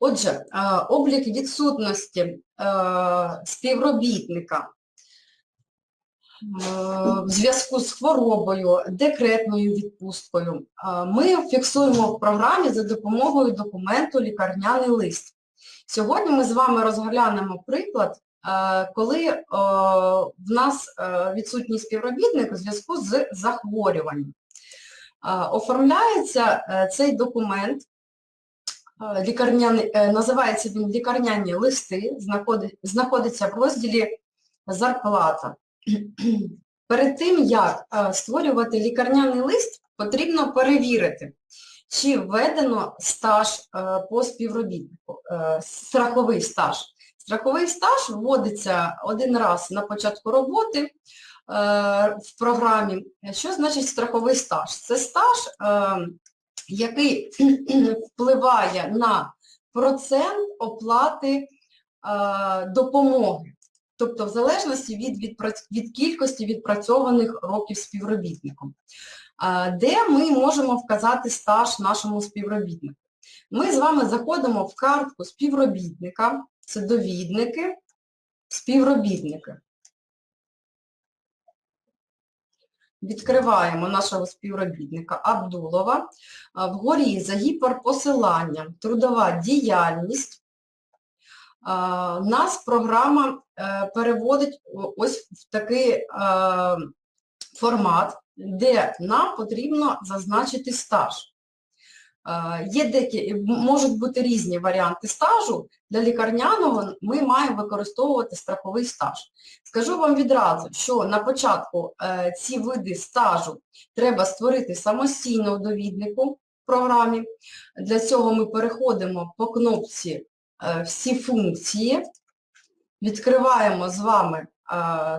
Отже, е, облік відсутності е, співробітника е, в зв'язку з хворобою, декретною відпусткою ми фіксуємо в програмі за допомогою документу лікарняний лист. Сьогодні ми з вами розглянемо приклад, коли в нас відсутній співробітник у зв'язку з захворюванням. Оформляється цей документ, лікарняний, е, називається він лікарняні листи, знаходи- знаходиться в розділі зарплата. Перед тим, як е, створювати лікарняний лист, потрібно перевірити, чи введено стаж е, по співробітнику, е, страховий стаж. Страховий стаж вводиться один раз на початку роботи е, в програмі. Що значить страховий стаж? Це стаж, е, який впливає на процент оплати е, допомоги. Тобто в залежності від, відпра- від кількості відпрацьованих років співробітником. А, Де ми можемо вказати стаж нашому співробітнику? Ми з вами заходимо в картку співробітника, це довідники, співробітники. Відкриваємо нашого співробітника Абдулова. Вгорі за гіперпосиланням трудова діяльність нас програма е, переводить ось в такий е, формат, де нам потрібно зазначити стаж. Е, Є деякі, можуть бути різні варіанти стажу. Для лікарняного ми маємо використовувати страховий стаж. Скажу вам відразу, що на початку е, ці види стажу треба створити самостійно у довіднику в програмі. Для цього ми переходимо по кнопці е, всі функції, відкриваємо з вами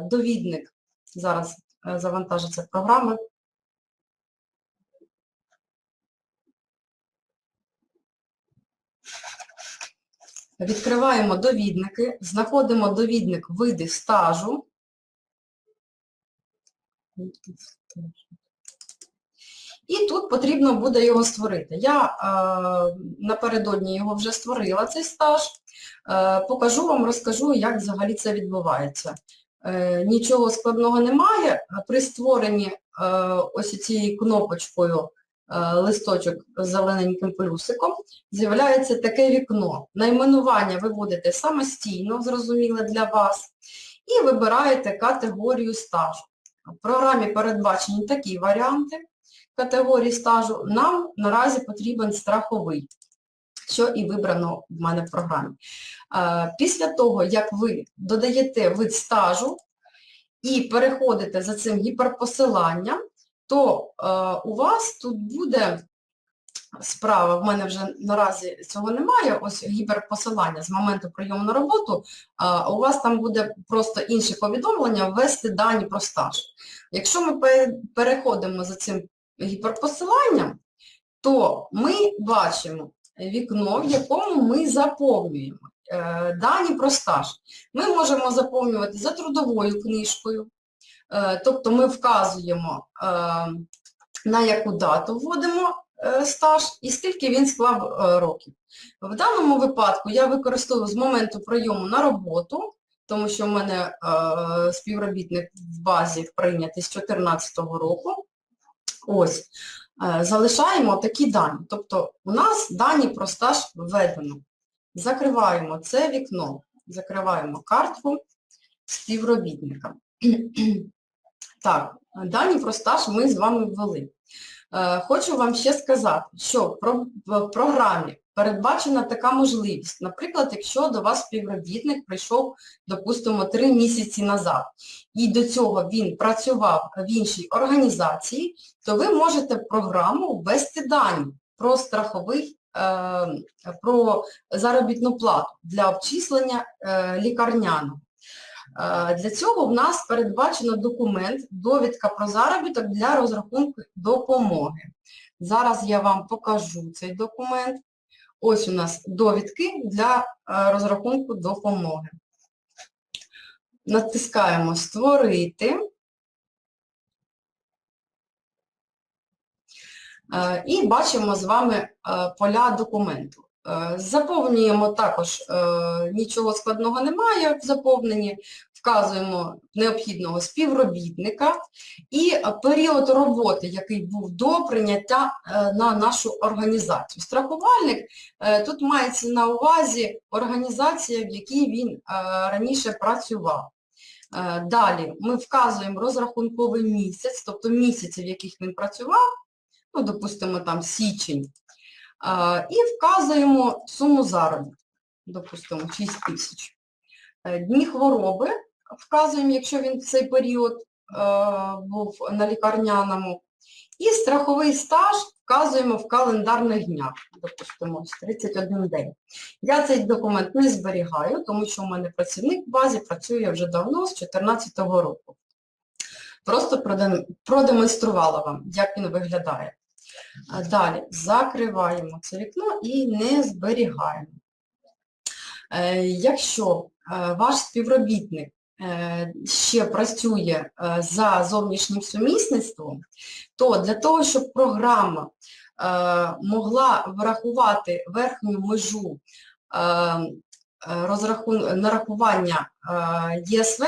довідник, зараз завантажиться програма. Відкриваємо довідники, знаходимо довідник види стажу. І тут потрібно буде його створити. Я е, напередодні його вже створила, цей стаж. Е, покажу вам, розкажу, як взагалі це відбувається. Е, нічого складного немає. При створенні е, ось цією кнопочкою листочок з зелененьким плюсиком, з'являється таке вікно. Найменування ви вводите самостійно, зрозуміле для вас, і вибираєте категорію стажу. В програмі передбачені такі варіанти категорії стажу. Нам наразі потрібен страховий, що і вибрано в мене в програмі. Е, Після того, як ви додаєте вид стажу і переходите за цим гіперпосиланням, то е, у вас тут буде справа, в мене вже наразі цього немає, ось гіперпосилання з моменту прийому на роботу, а у вас там буде просто інше повідомлення ввести дані про стаж. Якщо ми переходимо за цим гіперпосиланням, то ми бачимо вікно, в якому ми заповнюємо е, дані про стаж. Ми можемо заповнювати за трудовою книжкою, е, тобто ми вказуємо, е, на яку дату вводимо е, стаж і скільки він склав е, років. В даному випадку я використовую з моменту прийому на роботу, тому що в мене е, співробітник в базі прийнятий з 2014 року. Ось, е, залишаємо такі дані. Тобто у нас дані про стаж введено. Закриваємо це вікно, закриваємо картку співробітника. Так, дані про стаж ми з вами ввели. Е, Хочу вам ще сказати, що в програмі передбачена така можливість. Наприклад, якщо до вас співробітник прийшов, допустимо, три місяці назад, і до цього він працював в іншій організації, то ви можете в програму ввести дані про страховий, е, про заробітну плату для обчислення е, лікарняного. Е, Для цього в нас передбачено документ, довідка про заробіток для розрахунку допомоги. Зараз я вам покажу цей документ. Ось у нас довідки для е, розрахунку допомоги. Натискаємо Створити. Е, І бачимо з вами поля документу. Е, Заповнюємо також, е, нічого складного немає в заповненні, вказуємо необхідного співробітника і період роботи, який був до прийняття е, на нашу організацію. Страхувальник тут мається на увазі організація, в якій він раніше працював. Далі ми вказуємо розрахунковий місяць, тобто місяці, в яких він працював, ну, допустимо, там січень, і вказуємо суму заробітку, допустимо, 6 тисяч. Е, Дні хвороби вказуємо, якщо він в цей період е, був на лікарняному. І страховий стаж вказуємо в календарних днях, допустимо, ось 31 день. Я цей документ не зберігаю, тому що у мене працівник в базі працює вже давно, з 2014 року. Просто продемонструвала вам, як він виглядає. Далі закриваємо це вікно і не зберігаємо. Е, Якщо е, ваш співробітник е, ще працює за зовнішнім сумісництвом, то для того, щоб програма могла врахувати верхню межу нарахування ЄСВ,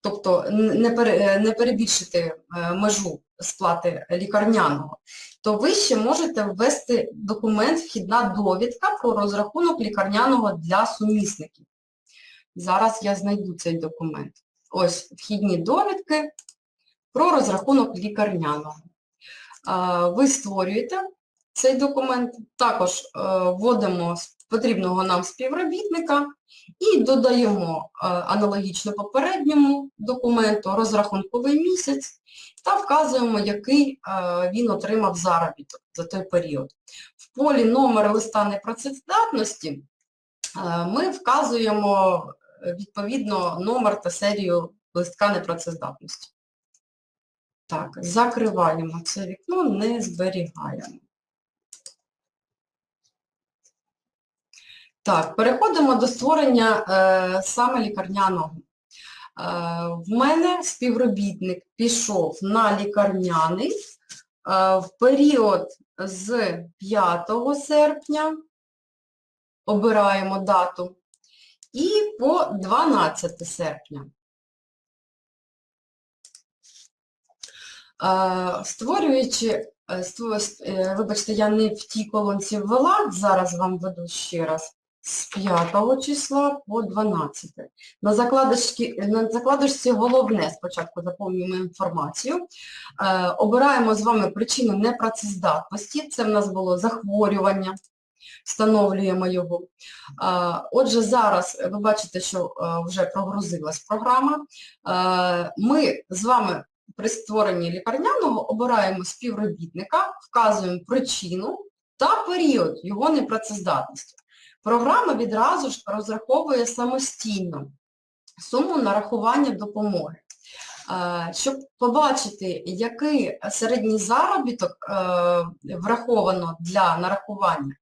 тобто е, не перебільшити е, межу сплати лікарняного, то ви ще можете ввести документ вхідна довідка про розрахунок лікарняного для сумісників. Зараз я знайду цей документ. Ось вхідні довідки про розрахунок лікарняного. Ви створюєте цей документ, також е, вводимо потрібного нам співробітника і додаємо е, аналогічно попередньому документу розрахунковий місяць та вказуємо, який е, він отримав заробіток за той період. В полі номер листа непрацездатності е, ми вказуємо відповідно номер та серію листка непрацездатності. Так, закриваємо це вікно, не зберігаємо. Так, переходимо до створення е, саме лікарняного. Е, в мене співробітник пішов на лікарняний е, в період з 5 серпня, обираємо дату, і по 12 серпня. Е, Створюючи, е, ство- е, вибачте, я не в тій колонці ввела, зараз вам веду ще раз, з 5 числа по 12. На закладочці, на закладочці головне спочатку заповнюємо інформацію. Е, Обираємо з вами причину непрацездатності, це в нас було захворювання, встановлюємо його. Е, Отже, зараз ви бачите, що е, вже прогрузилась програма. Е, Ми з вами при створенні лікарняного обираємо співробітника, вказуємо причину та період його непрацездатності. Програма відразу ж розраховує самостійно суму нарахування допомоги. Е, Щоб побачити, який середній заробіток е, враховано для нарахування,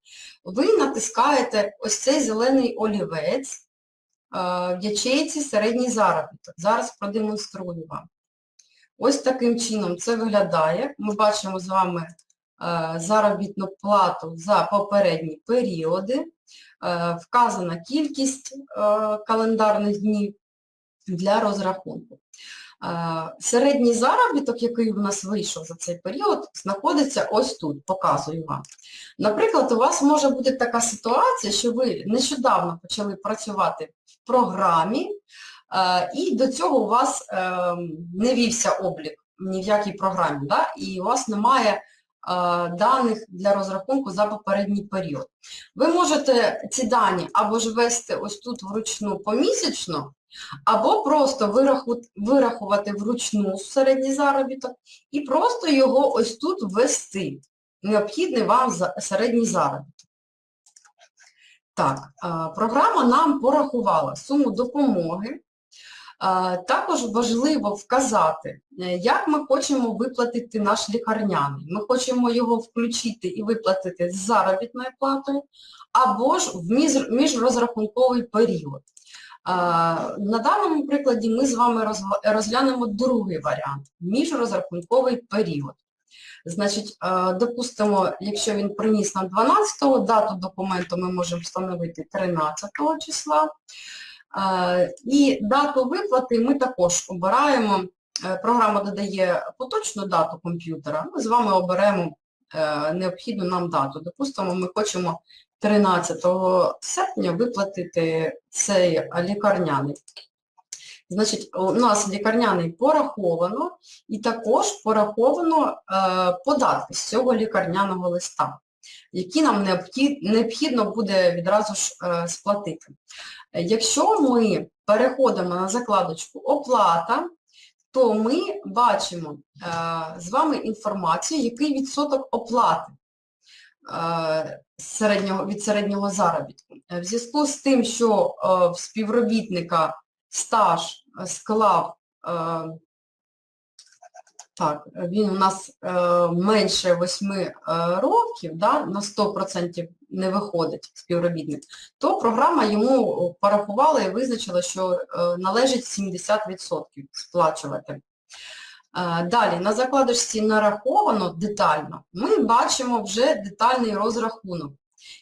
ви натискаєте ось цей зелений олівець е, в ячейці середній заробіток. Зараз продемонструю вам. Ось таким чином це виглядає. Ми бачимо з вами заробітну плату за попередні періоди, вказана кількість е, календарних днів для розрахунку. Е, Середній заробіток, який у нас вийшов за цей період, знаходиться ось тут, показую вам. Наприклад, у вас може бути така ситуація, що ви нещодавно почали працювати в програмі, е, і до цього у вас е, не вівся облік ні в якій програмі, да? і у вас немає е, даних для розрахунку за попередній період. Ви можете ці дані або ж ввести ось тут вручну помісячно, або просто вирахувати вручну середній заробіток і просто його ось тут ввести. Необхідний вам середній заробіток. Так, е, програма нам порахувала суму допомоги. Також важливо вказати, е, як ми хочемо виплатити наш лікарняний. Ми хочемо його включити і виплатити з заробітною платою, або ж в міжрозрахунковий період. На даному прикладі ми з вами розглянемо другий варіант – міжрозрахунковий період. Значить, допустимо, якщо він приніс нам 12-го, дату документу ми можемо встановити 13 числа. І дату виплати ми також обираємо. Е, Програма додає поточну дату комп'ютера, ми з вами оберемо е, необхідну нам дату. Допустимо, ми хочемо 13 серпня виплатити цей лікарняний. Значить, у нас лікарняний пораховано і також пораховано е, податки з цього лікарняного листа, які нам необхідно буде відразу ж сплатити. Якщо ми переходимо на закладочку оплата, то ми бачимо е, з вами інформацію, який відсоток оплати е, від середнього заробітку. Е, В зв'язку з тим, що в співробітника стаж склав, так, він у нас е, менше 8 е, років, да, на 100% не виходить співробітник, то програма йому порахувала і визначила, що е, належить 70% сплачувати. Далі, на закладочці нараховано детально, ми бачимо вже детальний розрахунок.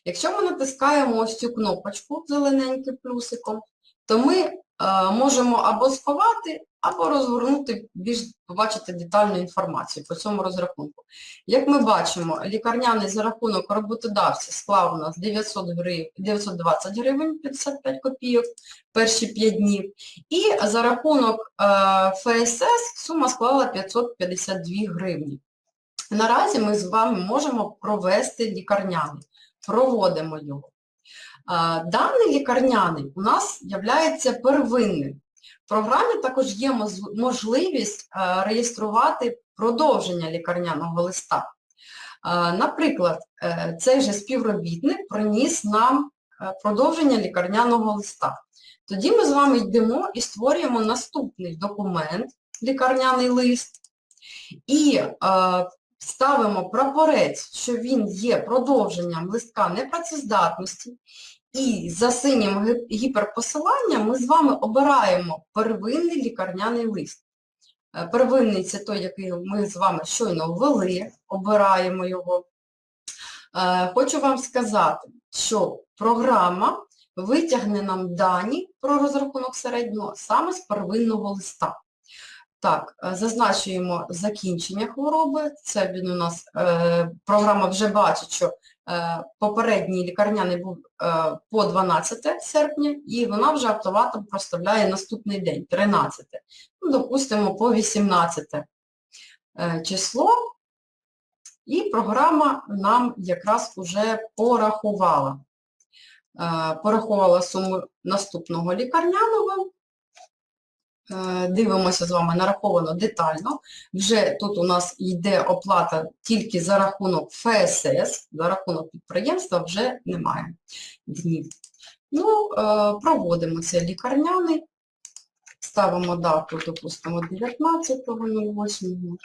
Якщо ми натискаємо ось цю кнопочку зелененьким плюсиком, то ми можемо або сховати, або розгорнути, більш побачити детальну інформацію по цьому розрахунку. Як ми бачимо, лікарняний за рахунок роботодавця склав у нас 900 гривень, 920 гривень 55 копійок перші 5 днів, і за рахунок е, ФСС сума склала 552 гривні. Наразі ми з вами можемо провести лікарняний, проводимо його. Е, Даний лікарняний у нас є первинним. В програмі також є можливість е, реєструвати продовження лікарняного листа. Е, Наприклад, е, цей же співробітник приніс нам продовження лікарняного листа. Тоді ми з вами йдемо і створюємо наступний документ, лікарняний лист, і ставимо прапорець, що він є продовженням листка непрацездатності, і за синім гіперпосиланням ми з вами обираємо первинний лікарняний лист. Е, Первинний це той, який ми з вами щойно ввели, обираємо його. Е, Хочу вам сказати, що програма витягне нам дані про розрахунок середнього саме з первинного листа. Так, е, зазначуємо закінчення хвороби. Це він у нас, програма вже бачить, що попередній лікарняний був е, по 12 серпня, і вона вже автоматом проставляє наступний день, 13. Ну, допустимо, по 18 е, число. І програма нам якраз уже порахувала. Е, Порахувала суму наступного лікарняного. Е, Дивимося з вами, нараховано детально. Вже тут у нас йде оплата тільки за рахунок ФСС, за рахунок підприємства вже немає днів. Ну, е, проводимо цей лікарняний, ставимо дату, допустимо, 19.08.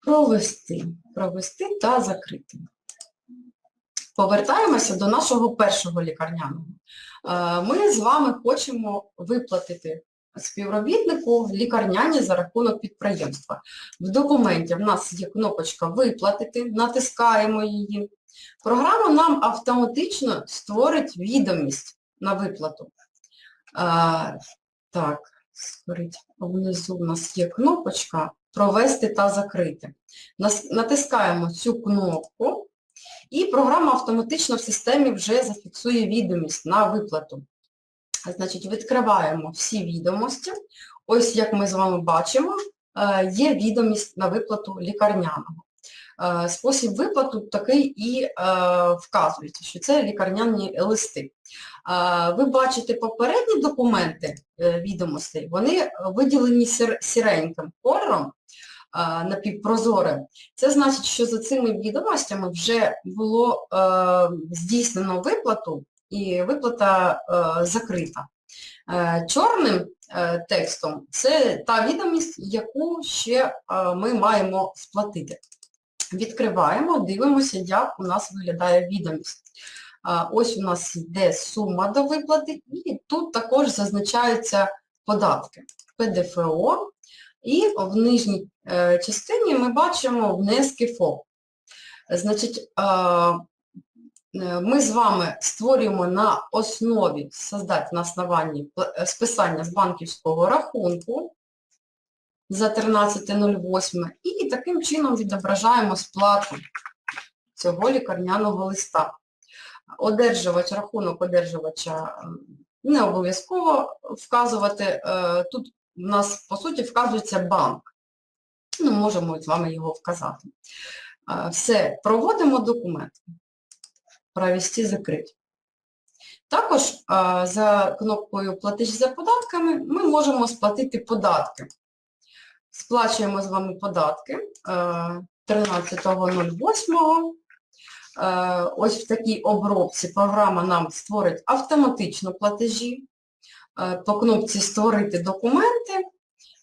Провести, провести та закрити. Повертаємося до нашого першого лікарняного. Е, Ми з вами хочемо виплатити співробітнику в лікарняні за рахунок підприємства. В документі в нас є кнопочка «Виплатити», натискаємо її. Програма нам автоматично створить відомість на виплату. Е, Так, створить. внизу у нас є кнопочка «Провести та закрити». Натискаємо цю кнопку, і програма автоматично в системі вже зафіксує відомість на виплату. Значить, відкриваємо всі відомості. Ось як ми з вами бачимо, е, є відомість на виплату лікарняного. Е, Спосіб виплату такий і е, вказується, що це лікарняні листи. Ви бачите попередні документи відомостей, вони виділені сіреньким кольором, е, напівпрозорим. Це значить, що за цими відомостями вже було е, здійснено виплату і виплата е, закрита. Е, чорним текстом це та відомість, яку ще ми маємо сплатити. Відкриваємо, дивимося, як у нас виглядає відомість. Ось у нас йде сума до виплати, і тут також зазначаються податки. ПДФО, І в нижній е, частині ми бачимо внески ФОП. Значить, е, ми з вами створюємо на основі, создати на основанні е, списання з банківського рахунку за 13.08 і таким чином відображаємо сплату цього лікарняного листа. Одержувач, рахунок одержувача не обов'язково вказувати. Тут у нас, по суті, вказується банк. Ну, можемо з вами його вказати. Все, проводимо документ. Провести закрити. Також за кнопкою Платеж за податками ми можемо сплатити податки. Сплачуємо з вами податки е, 13.08. Е, Ось в такій обробці програма нам створить автоматично платежі. Е, По кнопці Створити документи.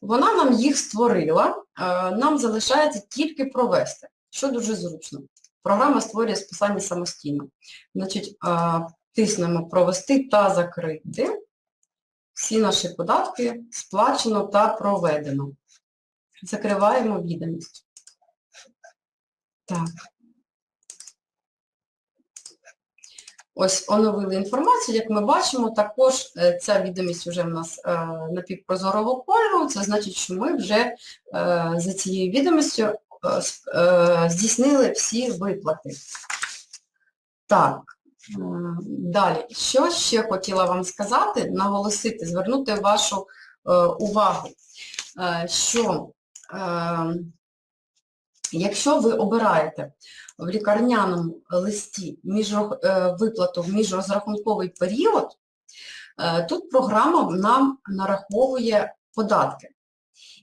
Вона нам їх створила, е, нам залишається тільки провести, що дуже зручно. Програма створює списання самостійно. Значить, е, тиснемо Провести та закрити. Всі наші податки сплачено та проведено. Закриваємо відомість. Так. Ось оновили інформацію, як ми бачимо, також е, ця відомість вже в нас е, напівпрозорого кольору, це значить, що ми вже е, за цією відомістю здійснили всі виплати. Так, далі, що ще хотіла вам сказати, наголосити, звернути вашу увагу, що якщо ви обираєте в лікарняному листі е, виплату в міжрозрахунковий період, е, тут програма нам нараховує податки.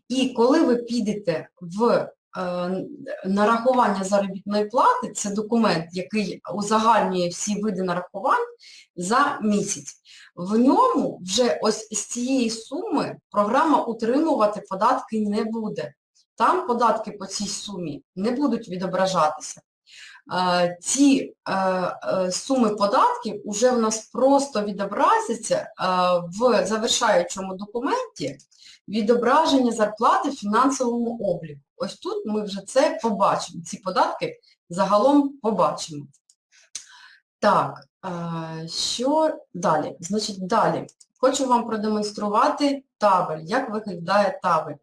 І коли ви підете в е, нарахування заробітної плати, це документ, який узагальнює всі види нарахувань за місяць, в ньому вже ось з цієї суми програма утримувати податки не буде. Там податки по цій сумі не будуть відображатися. Е, Ці е, е, суми податків вже в нас просто відобразяться е, в завершаючому документі відображення зарплати в фінансовому обліку. Ось тут ми вже це побачимо, ці податки загалом побачимо. Так, е, що далі? Значить, далі хочу вам продемонструвати табель, як виглядає табель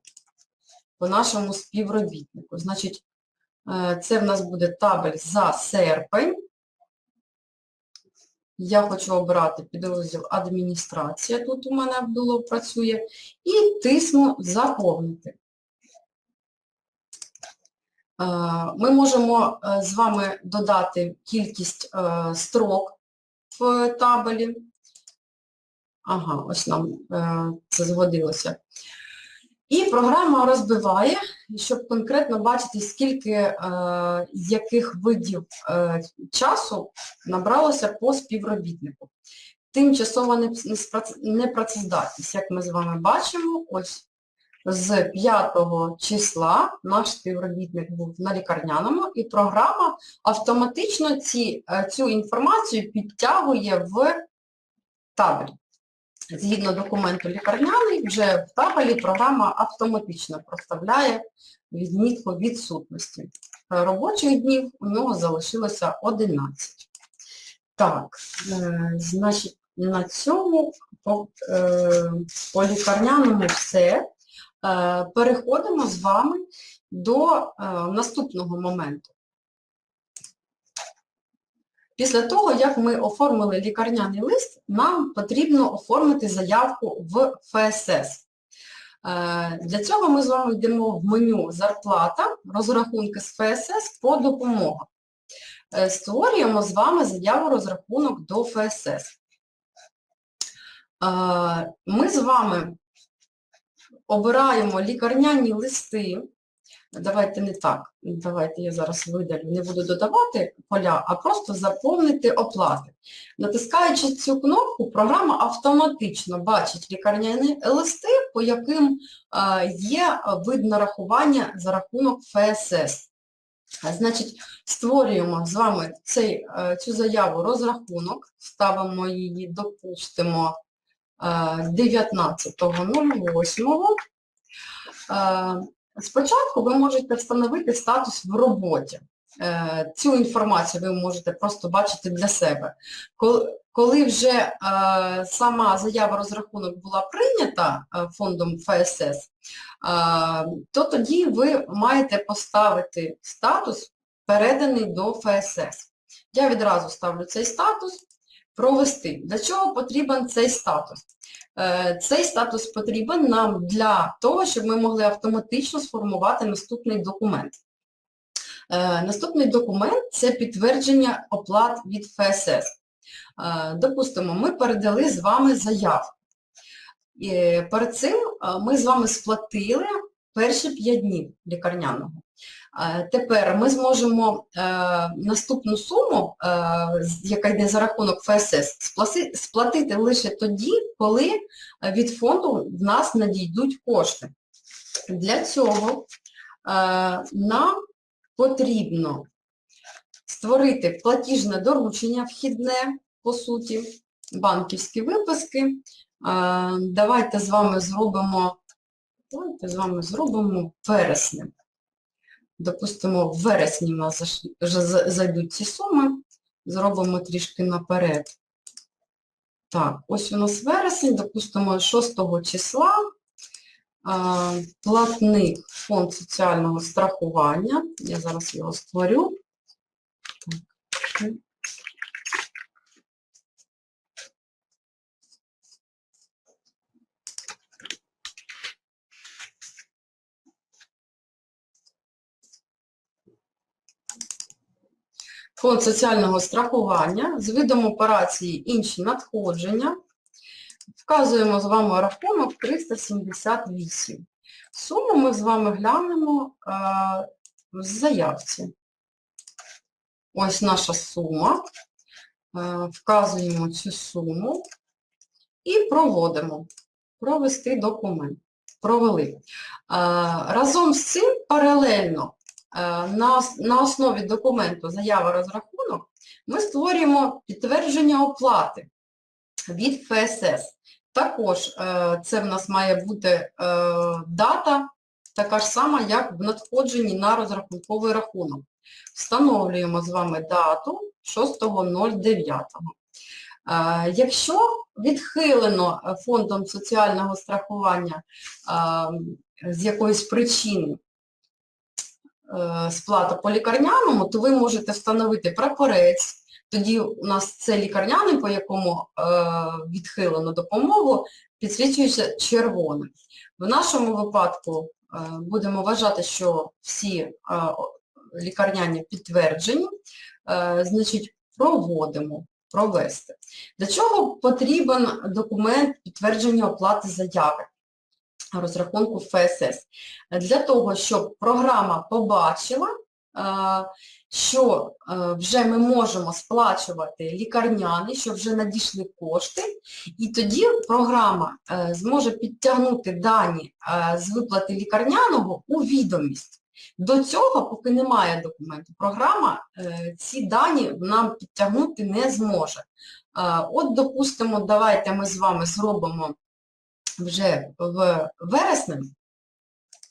по нашому співробітнику. Значить, е, це в нас буде табель за серпень. Я хочу обрати підрозділ адміністрація, тут у мене Абдулов працює, і тисну заповнити. Е, Ми можемо е, з вами додати кількість строк в табелі. Ага, ось нам це згодилося. І програма розбиває, щоб конкретно бачити, скільки е, яких видів е, часу набралося по співробітнику. Тимчасова непрацездатність, як ми з вами бачимо, ось з 5 числа наш співробітник був на лікарняному, і програма автоматично ці, е, цю інформацію підтягує в табель. Згідно документу лікарняний, вже в табелі програма автоматично проставляє відмітку відсутності. Робочих днів у нього залишилося 11. Так, е, значить, на цьому по, е, по лікарняному все. Е, переходимо з вами до наступного моменту. Після того, як ми оформили лікарняний лист, нам потрібно оформити заявку в ФСС. Е, Для цього ми з вами йдемо в меню Зарплата, розрахунки з ФСС по допомогу. Е, Створюємо з вами заяву розрахунок до ФСС. Е, Ми з вами обираємо лікарняні листи. Давайте не так. Давайте я зараз видалю, не буду додавати поля, а просто заповнити оплати. Натискаючи цю кнопку, програма автоматично бачить лікарняні листи, по яким е, є вид нарахування за рахунок ФСС. Значить, створюємо з вами цей, е, цю заяву розрахунок, ставимо її, допустимо, е, 19.08. Спочатку ви можете встановити статус в роботі. Е, Цю інформацію ви можете просто бачити для себе. Коли- вже е, сама заява розрахунок була прийнята е, фондом ФСС, то тоді ви маєте поставити статус переданий до ФСС. Я відразу ставлю цей статус, провести. Для чого потрібен цей статус? Е, Цей статус потрібен нам для того, щоб ми могли автоматично сформувати наступний документ. Е, Наступний документ – це підтвердження оплат від ФСС. Е, Допустимо, ми передали з вами заяву. Перед цим ми з вами сплатили перші 5 днів лікарняного. Е, Тепер ми зможемо е, наступну суму, е, яка йде за рахунок ФСС, сплатити лише тоді, коли від фонду в нас надійдуть кошти. Для цього нам потрібно створити платіжне доручення вхідне, по суті, банківські виписки. Давайте з вами зробимо, давайте з вами зробимо вересня. Допустимо, в вересні в нас вже зайдуть ці суми, зробимо трішки наперед. Так, ось у нас вересень, допустимо, 6 числа платник фонд соціального страхування. Я зараз його створю. Так. Фонд соціального страхування з видом операції інші надходження. Вказуємо з вами рахунок 378. Суму ми з вами глянемо е, в заявці. Ось наша сума. Е, вказуємо цю суму і проводимо. Провести документ. Провели. Е, разом з цим паралельно на, на основі документу заява розрахунок ми створюємо підтвердження оплати від ФСС. Також е, це в нас має бути е, дата, така ж сама, як в надходженні на розрахунковий рахунок. Встановлюємо з вами дату 6.09. Е, Якщо відхилено е, фондом соціального страхування е, з якоїсь причини е, сплата по лікарняному, то ви можете встановити прапорець, тоді у нас це лікарняний, по якому е, відхилено допомогу, підсвічується червоним. В нашому випадку е, будемо вважати, що всі е, лікарняні підтверджені, е, значить, проводимо, провести. Для чого потрібен документ підтвердження оплати заяви? Розрахунку ФСС. Для того, щоб програма побачила, е, що е, вже ми можемо сплачувати лікарняний, що вже надійшли кошти, і тоді програма е, зможе підтягнути дані з виплати лікарняного у відомість. До цього, поки немає документу, програма ці дані нам підтягнути не зможе. От, допустимо, давайте ми з вами зробимо вже в вересні,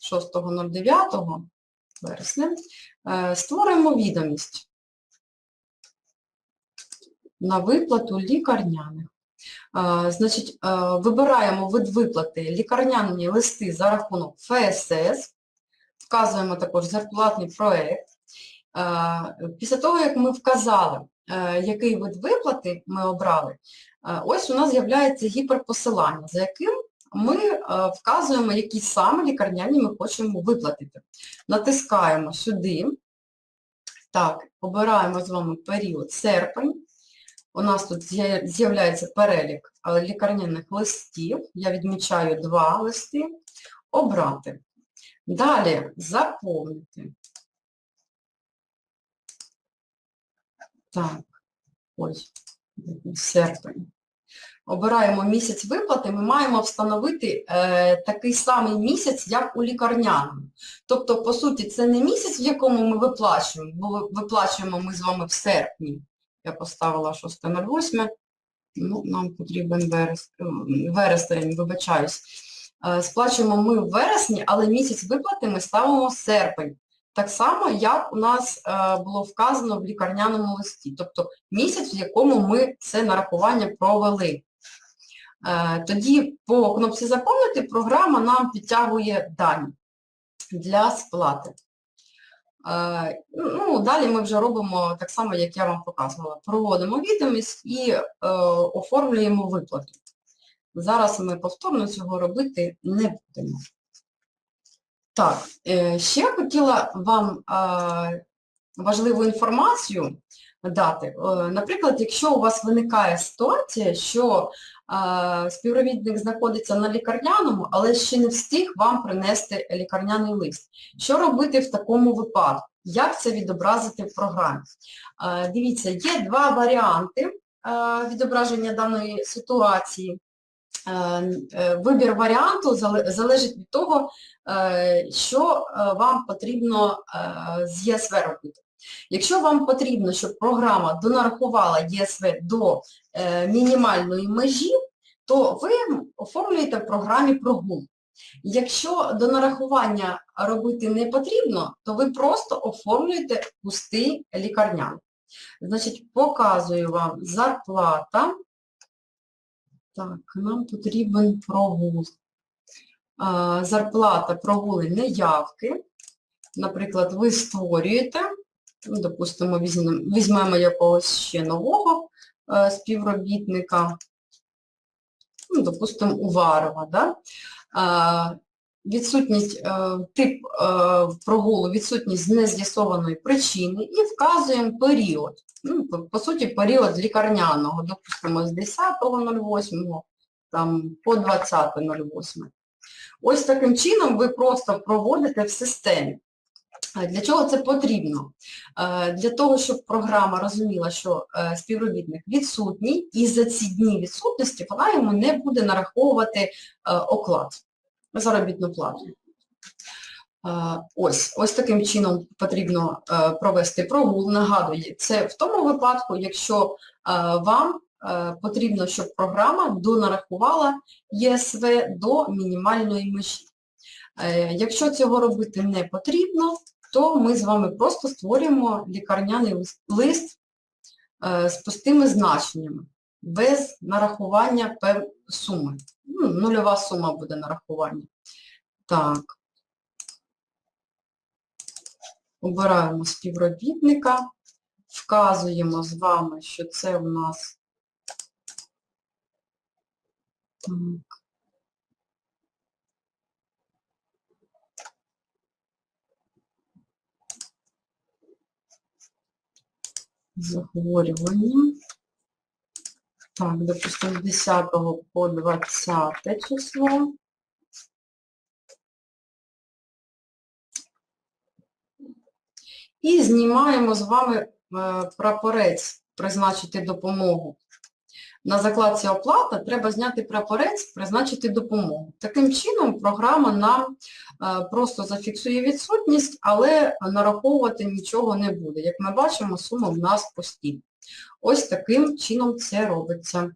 6.09 вересня, е, створюємо відомість на виплату лікарняних. Е, Значить, е, вибираємо вид виплати лікарняні листи за рахунок ФСС, вказуємо також зарплатний проєкт. Після того, як ми вказали, який вид виплати ми обрали, ось у нас з'являється гіперпосилання, за яким ми е, вказуємо, які саме лікарняні ми хочемо виплатити. Натискаємо сюди. Так, обираємо з вами період серпень. У нас тут з'являється перелік е, лікарняних листів. Я відмічаю два листи. Обрати. Далі заповнити. Так, ось, серпень. Обираємо місяць виплати, ми маємо встановити е, такий самий місяць, як у лікарняному. Тобто, по суті, це не місяць, в якому ми виплачуємо, бо виплачуємо ми з вами в серпні. Я поставила 6.08, ну, нам потрібен ем, вересень, вибачаюсь. Е, Сплачуємо ми в вересні, але місяць виплати ми ставимо серпень. Так само, як у нас е, було вказано в лікарняному листі, тобто місяць, в якому ми це нарахування провели. Е, Тоді по кнопці «Заповнити» програма нам підтягує дані для сплати. Е, Ну, далі ми вже робимо так само, як я вам показувала. Проводимо відомість і е, оформлюємо виплату. Зараз ми повторно цього робити не будемо. Так, е, ще хотіла вам е, важливу інформацію дати. Е, Наприклад, якщо у вас виникає ситуація, що співробітник знаходиться на лікарняному, але ще не встиг вам принести лікарняний лист. Що робити в такому випадку? Як це відобразити в програмі? Дивіться, є два варіанти відображення даної ситуації. Е, Вибір варіанту залежить від того, е, що е, вам потрібно з ЄСВ робити. Якщо вам потрібно, щоб програма донарахувала ЄСВ до е, мінімальної межі, то ви оформлюєте в програмі прогул. Якщо до нарахування робити не потрібно, то ви просто оформлюєте пустий лікарняний. Значить, показую вам зарплата. Так, нам потрібен прогул. Зарплата, прогули, неявки. Наприклад, ви створюєте, допустимо, візьмемо, якогось ще нового е, співробітника, ну, допустимо, Уварова, да? А, відсутність, е, тип е, прогулу, відсутність нез'ясованої причини і вказуємо період. Ну, по суті, період лікарняного, допустимо, з 10.08 там, по 20.08. Ось таким чином ви просто проводите в системі. Е, Для чого це потрібно? Е, Для того, щоб програма розуміла, що е, співробітник відсутній, і за ці дні відсутності вона йому не буде нараховувати оклад, заробітну плату. Ось, ось таким чином потрібно провести прогул. Нагадую, це в тому випадку, якщо вам потрібно, щоб програма донарахувала ЄСВ до мінімальної межі. Е, Якщо цього робити не потрібно, то ми з вами просто створюємо лікарняний лист- е, з пустими значеннями, без нарахування суми. Ну, Нульова сума буде нарахування. Так. Обираємо співробітника, вказуємо з вами, що це у нас так, захворювання. Так, допустимо, з 10 по 20 число. І знімаємо з вами е, прапорець призначити допомогу. На закладці оплата треба зняти прапорець, призначити допомогу. Таким чином програма нам е, просто зафіксує відсутність, але нараховувати нічого не буде. Як ми бачимо, сума в нас постійна. Ось таким чином це робиться.